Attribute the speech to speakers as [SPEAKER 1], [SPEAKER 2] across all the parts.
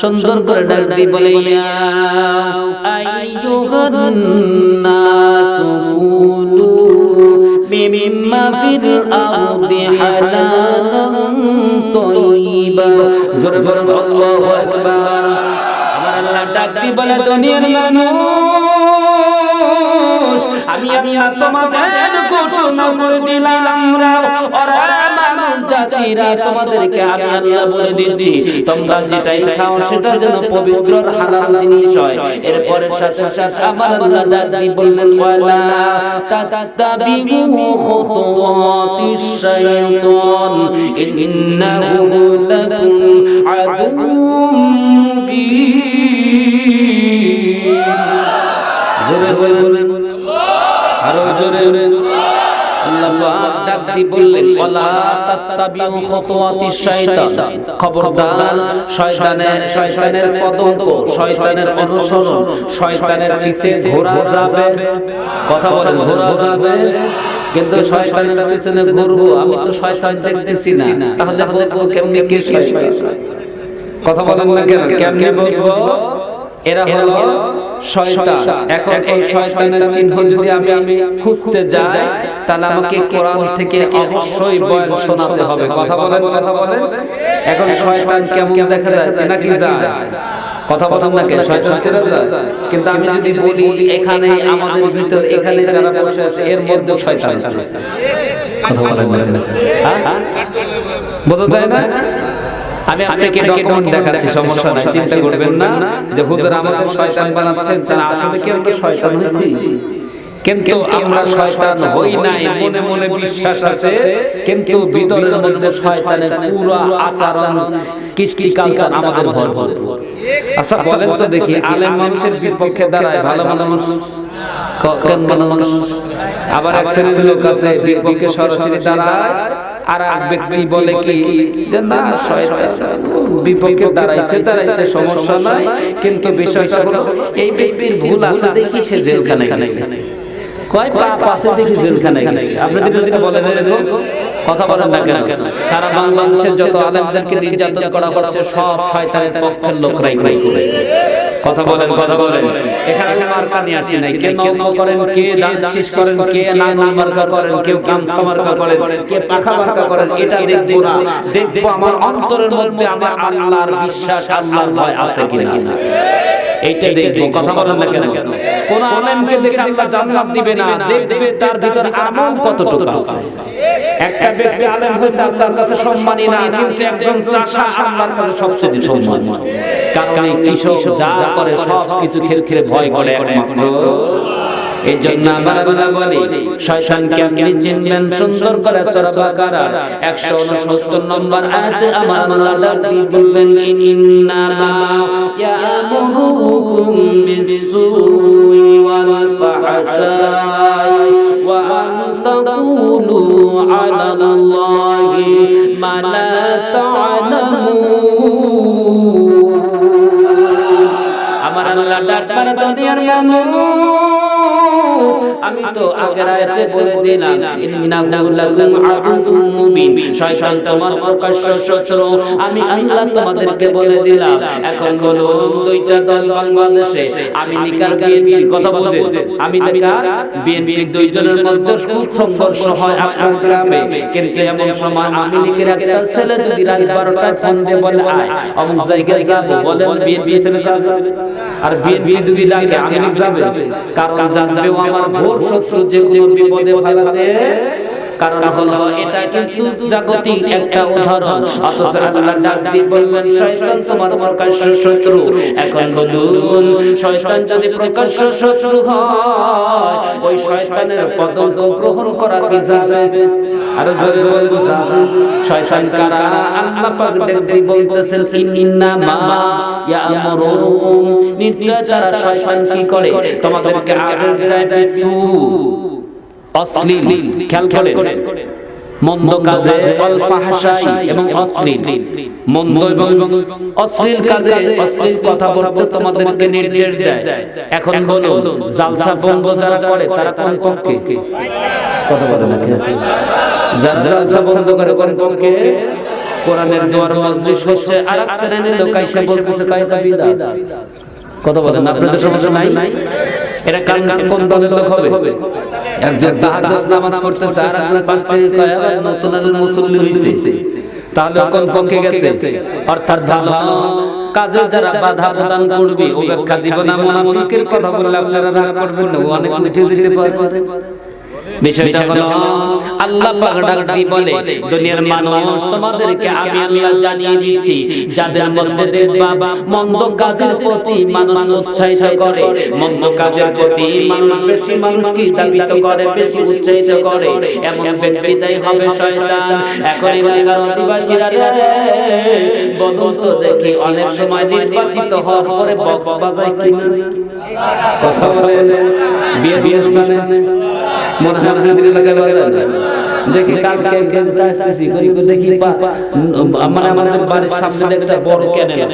[SPEAKER 1] সুন্দর করে ডাক দি বলে মিম্মা ফিল আরদি হালালান তাইয়্যিবা জোরে জোরে, আল্লাহু আকবার। আমার আল্লাহ ডাক দি বলে, দুনিয়ার মানুষ, আমি আল্লাহ তোমাদের ঘোষণা করে দিলাম ওরা জাতিরা তোমাদেরকে আমি আল্লাহ বলে দিচ্ছি। তোমরা যেটাই খাও সেটা যেন পবিত্র হালাল জিনিস হয়। এরপরে সাথে সাথে আমার আল্লাহ ডাক বললেন ওয়ালা তাতাবিউ খুতুওয়াতিশ শাইতান। ইন্নাহু পাক বললেন ওয়ালা তাত্তাবিউ খুতুওয়াতিশ শাইতান খবরদার শয়তানের শয়তানের পদঙ্ক শয়তানের অনুসরণ শয়তানের পিছে ঘোরা যাবে। কথা বলেন ঘোরা যাবে। কিন্তু শয়তানের পিছনে ঘুরবো আমি তো শয়তান দেখতেছি না। তাহলে বলব কেমনে কে শয়তান? কথা বলেন না কেন? কেমনে বলব? এরা হলো শয়তান। এখন এই শয়তানের চিহ্ন যদি আমি খুঁজতে যাই তাহলে আমাকে কোরআন থেকে অবশ্যই বয়ান শোনাতে হবে। কথা বলেন কথা বলেন। এখন শয়তান কেমন দেখা যাচ্ছে নাকি যায়? কথা বলেন না কেন? শয়তান চেনা যায়। কিন্তু আমি যদি বলি এখানে আমাদের ভিতর এখানে যারা বসে আছে এর মধ্যে শয়তান আছে। কথা বলেন না হ্যাঁ? বোঝা যায় না? আমি আপনাকে ডকুমেন্ট দেখাচ্ছি সমস্যা নাই চিন্তা করবেন না। যে হুজুর আমাদের শয়তান বানাচ্ছেন তাহলে আসলে কি আমরা শয়তান হয়েছি? কিন্তু আমরা শয়তান হই নাই মনে মনে বিশ্বাস আছে। কিন্তু ভিতরের মধ্যে শয়তানের পুরো আচরণ কিসকি কালচার আমাদের ভরপুর আচ্ছা বলেন তো দেখি আলেম মানুষের বিপক্ষে দাঁড়ায় ভালো মানুষ। কেন ভালো মানুষ? আবার এক শ্রেণির লোক আছে বিপক্ষে সরাসরি দাঁড়ায়। আর এক ব্যক্তি বলে কি যে না শয়তান বিপক্ষে দাঁড়াইছে দাঁড়াইছে সমস্যা নাই। কিন্তু বিষয়টা হলো এই ব্যক্তির ভুল আছে দেখি সে জেলখানায় গেছে। কয় পাপ আছে দেখি জেলখানায় গেছে। আপনাদের যদি বলেন এরকম কথা বলেন না কেন? সারা বাংলাদেশের যত আলেমদেরকে নির্যাতন করা হচ্ছে সব শয়তানের পক্ষের লোকরাই করেছে। কথা বলেন কথা বলেন। এখানে মার্কা নিয়ে আসি নাই। কে নৌকা করেন কে দান শীষ করেন কে নাঙ্গল মার্কা করেন কেউ গামছা মার্কা করেন কে পাখা মার্কা করেন এটা দেখব না। দেখব আমার অন্তরের মধ্যে আমার আল্লাহর বিশ্বাস আল্লাহর ভয় আছে কিনা। এইটা দেখব কথা বলেন না কেন? কোন? আলেমকে দেখে আল্লাহ জান্নাত দিবে না দেখবে তার ভিতর আমল কতটুকু আছে। একটা ব্যক্তি আলেম হয়েছে আল্লাহর কাছে সম্মানী না, কিন্তু একজন চাষা আল্লাহর কাছে সবচেয়ে সম্মানী। কারণ কৃষক যা করে সব কিছু খেলে খেলে ভয় করে একমাত্র। এই জন্য আমার আল্লাহ বলি, শয়তানকে আপনি চিনবেন, সুন্দর করে সূরা বাকারা 169 নম্বর আয়াতে আমার আল্লাহ ডাক দিয়ে বলবেন, ইন্নামা ইয়ামুরুকুম বিসসুই ওয়াল ফাহশাই তো আগের আয়াতে বলে দিলাম, ইন্নাহু লাকুম আদুউম মুবিন। শয়তান তোমার প্রকাশ্য শত্রু। আমি আল্লাহ তোমাদেরকে বলে দিলাম, এখন হলো দুইটা দল বাংলাদেশে, আমি নিকার বিএনপির কথা বুঝে আমি নিকার বিএনপি দুইজনের মধ্যে খুব সংঘর্ষ হয় আপনার গ্রামে। কিন্তু এমন সময় আমি নিকের একটা ছেলে যদি রাত বারোটায় ফোন দিয়ে বলে, আয়, অমুক জায়গায় যাব। বলেন, বিএনপি ছেলে যাবে আর বিএনপি যদি লাগে আমি যাবে। কারণ জানবে আমার ঘোর শত্রু যে কোনো বিপদে ফেলাতে কারণ হলো এটা কিন্তু জাগতিক একটা উদাহরণ। অথচ আল্লাহ ডাক দিয়ে বললেন শয়তান তোমার প্রকাশ্য শত্রু। এখন বলুন শয়তান যদি প্রকাশ্য শত্রু হয় ওই শয়তানের পদঙ্ক গ্রহণ করা কি যাবে? আর জোরে বলব শয়তান কারা? আল্লাহ পাক ডাক বলতেছেন ইন্না মা ইয়ামুরুকুম। নিশ্চয় যারা শয়তান কি করে। তোমাদেরকে আদেশ দেয় বিসু। অশ্লীল খেয়াল করেন মন্দ কাজে অল ফাহশাই এবং অশ্লীল। মন্দ এবং অশ্লীল কাজে অশ্লীল কথা বলতে তোমাদেরকে নির্দেশ দেয়। এখন বলো জালসা বন্ধ যারা করে তারা কোন পক্ষে। কথা বলে না। যারা জালসা বন্ধ করে কোন পক্ষে কোরআনের দোয়ার মজলিস হচ্ছে আর এক শ্রেণির লোক এসে বলতেছে কায়দা বিদআত কথা বলেন আপনাদের সমস্যা নাই? এরা কান কোন দলের লোক হবে? একজন তাহাজ্জুদ নামাজ পড়তেছে আর একজন পাশ থেকে কয় আবার নতুন একজন মুসল্লি হইছে। তাহলে কোন পক্ষে গেছে? অর্থাৎ ভালো কাজে যারা বাধা প্রদান করবে ও ব্যাখ্যা দিব না মুনাফিকের কথা বললে আপনারা রাগ করবেন না অনেক মিঠে যেতে পারে। বিষয়টা হলো আল্লাহ পাক ডাক দিয়ে বলে দুনিয়ার মানুষ তোমাদেরকে আমি আল্লাহ জানিয়ে দিয়েছি। যাদের মধ্যে দেখবা মন্দ কাজের প্রতি মানুষ উৎসাহিত করে মন্দ কাজের প্রতি মানুষ বেশি মানুষকে দাবিত করে বেশি উৎসাহিত করে এমন ব্যক্তিটাই হবে শয়তান। এখন এলাকার অধিবাসীরা বলুন তো দেখি অনেক সময় নির্বাচিত হওয়ার পরে বক্স বাজায় কিনা কথা বলেন বিয়ে স্থানে মনে হয়। দেখি আসতেছি, করি দেখি মানে আমাদের বাড়ির সামনে একটা বড় ক্যানেল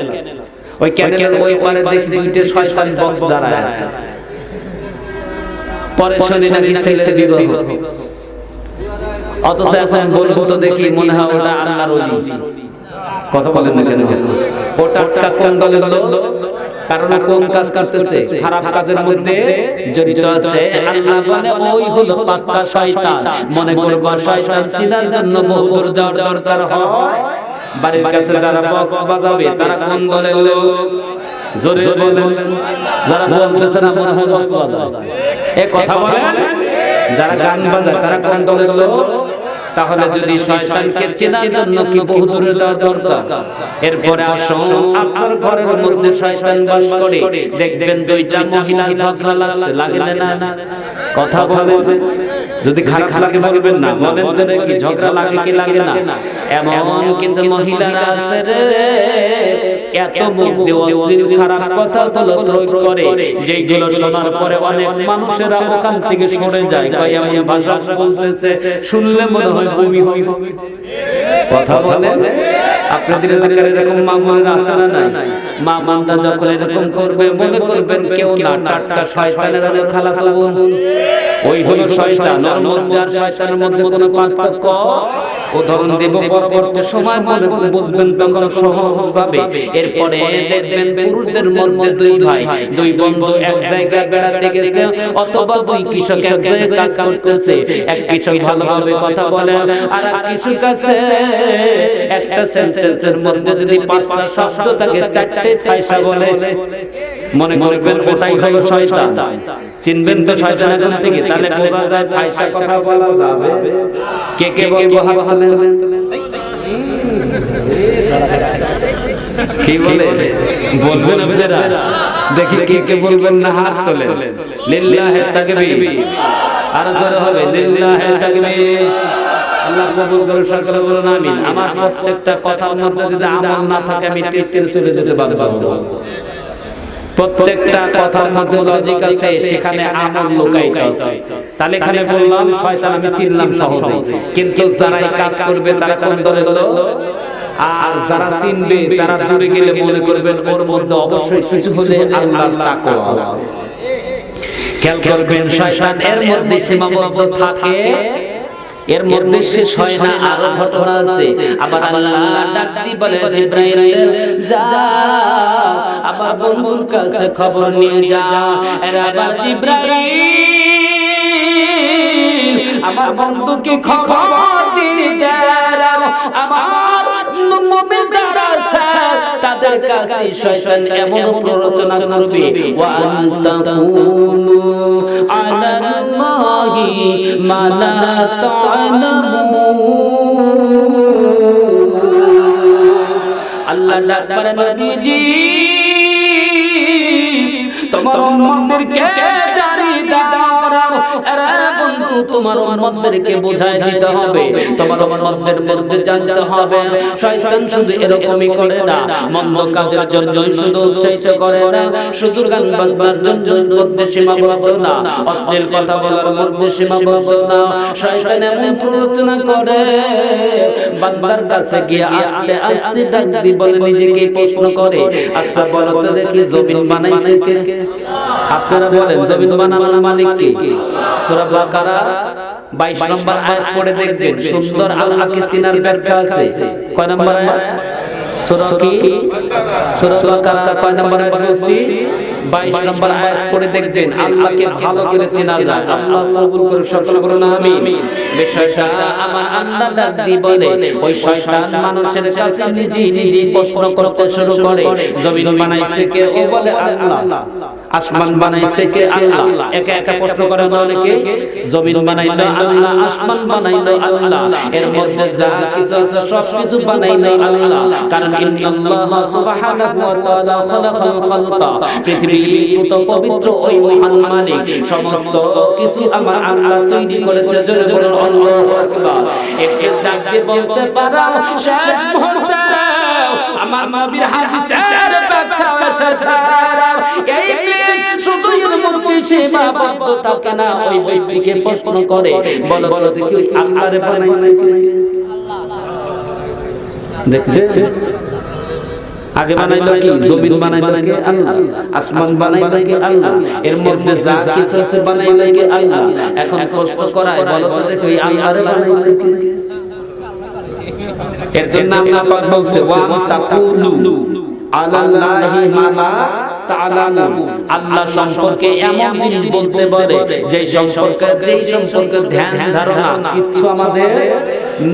[SPEAKER 1] ওই ক্যানেলের ওই পারে দেখি শয়তান বক্স দাঁড়ায় আছে। পরে শুনি নাকি ছেলে বিবাহ। অথচ এখন বলব তো দেখি মনে হয় ওটা আল্লাহর কথা বলেন না কেন? ও টাটকা কোন কারণ কোন কাজ করতেছে? খারাপ কাজের মধ্যে জড়িত আছে আল্লাহ বলে ওই হলো পাক্কা শয়তান। মনে করবা শয়তান চিনার জন্য বহুদূর যাওয়ার দরকার হয়। বাড়ির কাছে যারা বক্স বাজাবে তারা কোন দলের লোক? জোরে বলেন। যারা বলতেছে না মনে হয় বক্স বাজায় এ কথা বলেন। যারা গান বাজায় তারা কোন দলের লোক? তাহলে যদি শয়তানকে চেনার জন্য কি বহু দূরে যাওয়ার দরকার? এরপরে আসুন আপনার ঘরের মধ্যে শয়তান বাস করে। দেখবেন দুইটা মহিলা ঝগড়া লাগছে। লাগে না কথা বলবেন। যদি খারাপ লাগে বলবেন না। বলেন নাকি ঝগড়া লাগে কি লাগে না। এমন কিছু মহিলারা আছে রে। এত মুখ দিয়ে অশ্লীল খারাপ কথা বলে প্রয়োগ করে যেগুলো শোনার পরে অনেক মানুষেরা ওখান থেকে সরে যায়। কয় এমন ভাষা বলতেছে শুনলে মনে হয় বমি হয় কথা বলে আপনাদের এলাকার এরকম মা বোনেরা আছে না নাই? মা বান্দা যখন এরকম করবে মনে করবেন কেউ না টাটকা শয়তানের আরে খালা বোন ওই হলো শয়তান ওর মধ্যে আর শয়তানের মধ্যে কোনো পার্থক্য? উদাহরণ দেব পরবর্তী সময় বুঝবেন তখন সহজ ভাবে এরপরে দেখবেন পুরুষদের মধ্যে দুই ভাই দুই বন্ধু এক জায়গায় বেড়াতে গেছে অথবা দুই কৃষক এক জায়গায় কাজ করতেছে। এক কৃষক ভালোভাবে কথা বলে আর এক কৃষক আছে একটা সেন্টেন্সের মধ্যে যদি পাঁচটা শব্দ থাকে চারটে ঠাইসা বলে মনে করবেন ওটাই হলো শয়তান। চিনবেন তো শয়তান এখন থেকে। তাহলে বোঝা যায় ঠাইসা কথা বলা যাবে। কে কে বলব? হাত তোলেন কি বলে? বলবেন আপনারা। দেখি কে কে বলবেন না হাত তোলেন। লিল্লাহে তাকবীর। আর জোরে হবে লিল্লাহে তাকবীর। আল্লাহ কবুল করুন সকলে বলুন আমিন। আমার প্রত্যেকটা কথার মধ্যে যদি আমল না থাকে আমি টেস্টের চলে যেতে পারব প্রত্যেকটা কথার মধ্যে লজিক আছে সেখানে আমল লুকায়িত আছে। তাহলে এখানে বললাম শয়তান আমি চিনলাম সহজে কিন্তু যারা এই কাজ করবে তারা কোন দলের লোক আর যারা চিনবে তারা দূরে গেলে মনে করবেন ওর মধ্যে অবশ্যই কিছু হলে আল্লাহর তাকওয়া আছে। খেয়াল করবেন শয়তান এর মধ্যে সীমাবদ্ধ থাকে এর মধ্যে শেষ হয় না আরও ঘটনা আছে। আবার আল্লাহ ডাকতি বলে জিব্রাইল যা আবার বন্ধুর কাছে খবর নিয়ে যা। আবার জিব্রাইল আমার বন্ধুকে খবর দাও আমার মুমিন যারা তাদের কাছে শয়তান এমন প্ররোচনা করবে আলাল্লাহি মা লা তা'লামুন। আল্লাহ ডাকবার নবীজি উম্মতদেরকে তোমার উম্মতদেরকে বোঝায় দিতে হবে। তোমার উম্মতদের মধ্যে জানতে হবে, শয়তান শুধু এরকমই করে না, মন্দ কাজের জন্য শুধু উৎসাহিত করে না, শুধু গান বাজবার জন্য মধ্যে সীমাবদ্ধ না, অশ্লীল কথা বলার মধ্যে সীমাবদ্ধ না, শয়তান এমন প্ররোচনা করে, বান্দার কাছে গিয়ে আস্তে আস্তে ডাক দি বলে নিজেকে প্রশ্ন করে আচ্ছা বলো তো দেখি জমিন বানাইছে কে? আপনারা বলেন জমিন বানানোর মালিক কে? সূরা বাকারা বাইশ নম্বর আয়াত পড়ে দেখবেন সুন্দর আল্লাহকে চিনার ব্যাখ্যা আছে। কয় নম্বর আয়াত? সূরা কি? সূরা বাকারা কয় নম্বর আয়াত বলছি 22 নম্বর আয়াত পড়ে দেখবেন আল্লাহকে ভালো করে চেনা যায়। আল্লাহ কবুল করে সব সকল আমিন। বিষয়টা আমার আল্লাহ ডাক দিয়ে বলে ওই শয়তান মানুষের কাছে নিজে নিজে প্রশ্ন করতে শুরু করে জমিন বানাইছে কে? ও বলে আল্লাহ। আসমান বানাইছে কে আল্লাহ? একা একা প্রশ্ন করে না অনেকে জমিন বানাইলো আল্লাহ আসমান বানাইলো আল্লাহ। এর মধ্যে যা কিছু আছে সব কিছু বানাইলো আল্লাহ। কারণ ইন্নাল্লাহ সুবহানাহু ওয়া তাআলা খালাকাল খালকা। পৃথিবী পুত পবিত্র ওই মহান মালিক। সমস্ত কিছু আমার আল্লাহ তৈরি করেছে। জোরে বলুন আল্লাহু আকবার। একে ডাক দিয়ে বলতে পারো শেষ মুহূর্তে আমার নবীর হাদিসের আগে বানাইলো কি? জমিন বানাইলো কে আল্লাহ? আসমান বানাইলো কে আল্লাহ? এর মধ্যে যা কিছু আছে বানাইলো কে আল্লাহ? এখন প্রশ্ন করায়, বলো তো দেখো এই বানাইছে কি? এর জন্য আল্লাহ পাক বলছে ওয়া তাকুলু। আল্লাহ সম্পর্কে এমন জিনিস বলতে পারে যে সম্পর্কে যেই সম্পর্কে ধ্যান, ধারণা কিচ্ছু আমাদের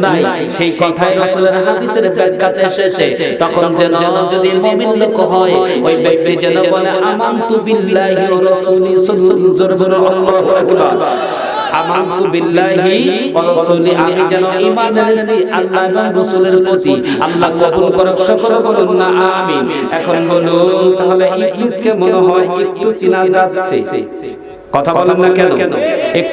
[SPEAKER 1] নাই। সেই কথাই রাসূলের হাদিসের ব্যাখ্যাতে এসেছে। তখন যেন যদি মুমিন লোক হয়, ওই ব্যক্তি যেন বলে, আমানতু বিল্লাহি ওয়া রাসূলি সাল্লাল্লাহু আল্লাহু আকবার। আমানতু বিল্লাহি ওয়া রাসূলি আমি যেন ঈমান এনেছি আল্লাহ এবং রাসূলের প্রতি। আল্লাহ কবুল করুক, সকল বলুন না, আমিন। এখন বলুন, তাহলে ইবলিসকে মনে হয় একটু চিনা যাচ্ছে। কথা বলেন না কেন? একটু